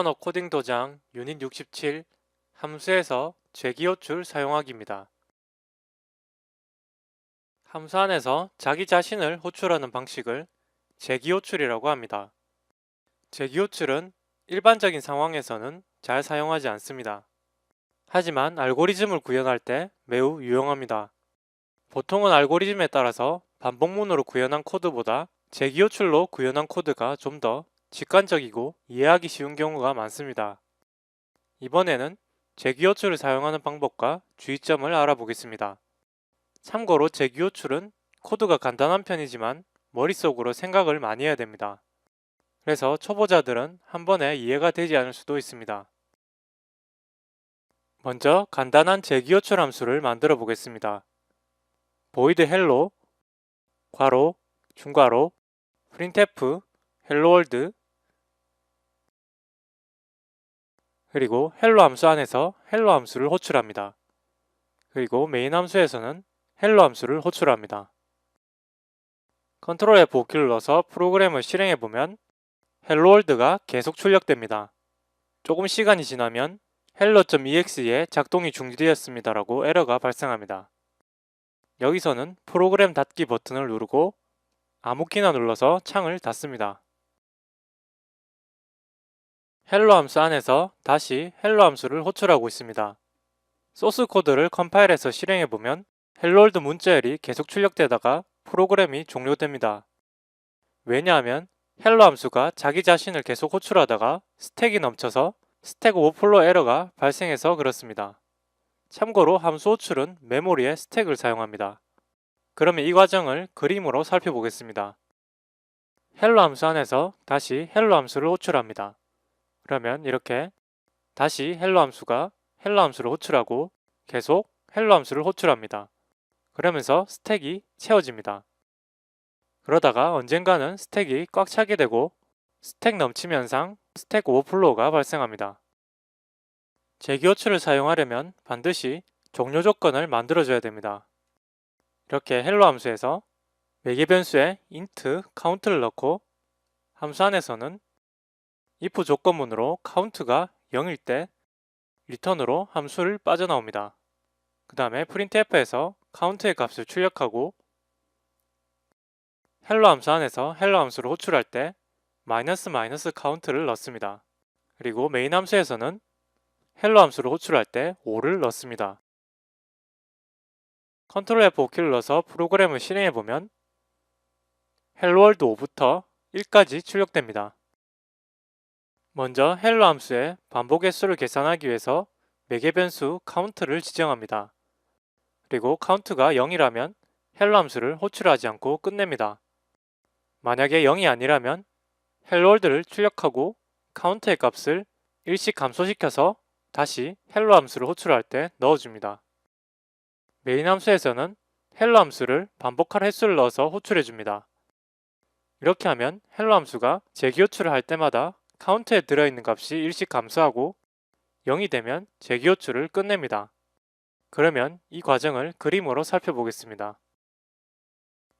언어 코딩 도장 유닛 67 함수에서 재기호출 사용하기입니다. 함수 안에서 자기 자신을 호출하는 방식을 재기호출이라고 합니다. 재기호출은 일반적인 상황에서는 잘 사용하지 않습니다. 하지만 알고리즘을 구현할 때 매우 유용합니다. 보통은 알고리즘에 따라서 반복문으로 구현한 코드보다 재기호출로 구현한 코드가 좀 더 직관적이고 이해하기 쉬운 경우가 많습니다. 이번에는 재기호출을 사용하는 방법과 주의점을 알아보겠습니다. 참고로 재기호출은 코드가 간단한 편이지만 머릿속으로 생각을 많이 해야 됩니다. 그래서 초보자들은 한 번에 이해가 되지 않을 수도 있습니다. 먼저 간단한 재기호출 함수를 만들어 보겠습니다. void hello 괄호 중괄호 printf hello world 그리고 hello 함수 안에서 hello 함수를 호출합니다. 그리고 메인 함수에서는 hello 함수를 호출합니다. 컨트롤 F5키를 넣어서 프로그램을 실행해 보면 world가 계속 출력됩니다. 조금 시간이 지나면 hello.exe에 작동이 중지되었습니다라고 에러가 발생합니다. 여기서는 프로그램 닫기 버튼을 누르고 아무 키나 눌러서 창을 닫습니다. 헬로 함수 안에서 다시 헬로 함수를 호출하고 있습니다. 소스 코드를 컴파일해서 실행해 보면 헬로월드 문자열이 계속 출력되다가 프로그램이 종료됩니다. 왜냐하면 헬로 함수가 자기 자신을 계속 호출하다가 스택이 넘쳐서 스택 오버플로 에러가 발생해서 그렇습니다. 참고로 함수 호출은 메모리에 스택을 사용합니다. 그러면 이 과정을 그림으로 살펴보겠습니다. 헬로 함수 안에서 다시 헬로 함수를 호출합니다. 그러면 이렇게 다시 헬로 함수가 헬로 함수를 호출하고 계속 헬로 함수를 호출합니다. 그러면서 스택이 채워집니다. 그러다가 언젠가는 스택이 꽉 차게 되고 스택 넘침 현상, 스택 오버플로우가 발생합니다. 재기호출을 사용하려면 반드시 종료 조건을 만들어줘야 됩니다. 이렇게 헬로 함수에서 매개 변수에 int count를 넣고 함수 안에서는 if 조건문으로 count가 0일 때 return으로 함수를 빠져나옵니다. 그 다음에 printf에서 count의 값을 출력하고 헬로 함수 안에서 헬로 함수를 호출할 때 마이너스 마이너스 count를 넣습니다. 그리고 메인 함수에서는 헬로 함수를 호출할 때 5를 넣습니다. 컨트롤 F5키를 넣어서 프로그램을 실행해 보면 헬로월드 5부터 1까지 출력됩니다. 먼저 헬로 함수의 반복의 수를 계산하기 위해서 매개 변수 카운트를 지정합니다. 그리고 카운트가 0이라면 헬로 함수를 호출하지 않고 끝냅니다. 만약에 0이 아니라면 헬로월드를 출력하고 카운트의 값을 일씩 감소시켜서 다시 헬로 함수를 호출할 때 넣어줍니다. 메인 함수에서는 헬로 함수를 반복할 횟수를 넣어서 호출해줍니다. 이렇게 하면 헬로 함수가 재기호출을 할 때마다 카운트에 들어있는 값이 일씩 감소하고 0이 되면 재기호출을 끝냅니다. 그러면 이 과정을 그림으로 살펴보겠습니다.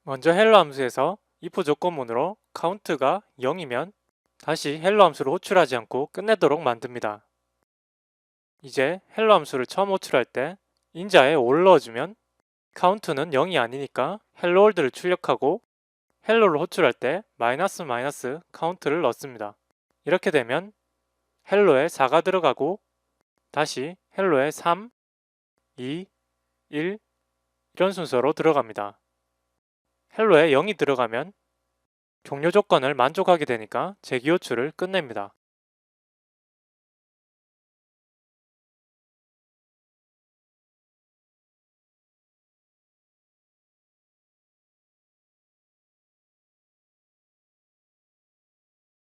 먼저 헬로 함수에서 if 조건문으로 카운트가 0이면 다시 헬로 함수를 호출하지 않고 끝내도록 만듭니다. 이제 헬로 함수를 처음 호출할 때 인자에 5를 넣어주면 카운트는 0이 아니니까 헬로 월드를 출력하고 헬로를 호출할 때 마이너스 마이너스 카운트를 넣습니다. 이렇게 되면 헬로에 4가 들어가고 다시 헬로에 3, 2, 1 이런 순서로 들어갑니다. 헬로에 0이 들어가면 종료 조건을 만족하게 되니까 재기호출을 끝냅니다.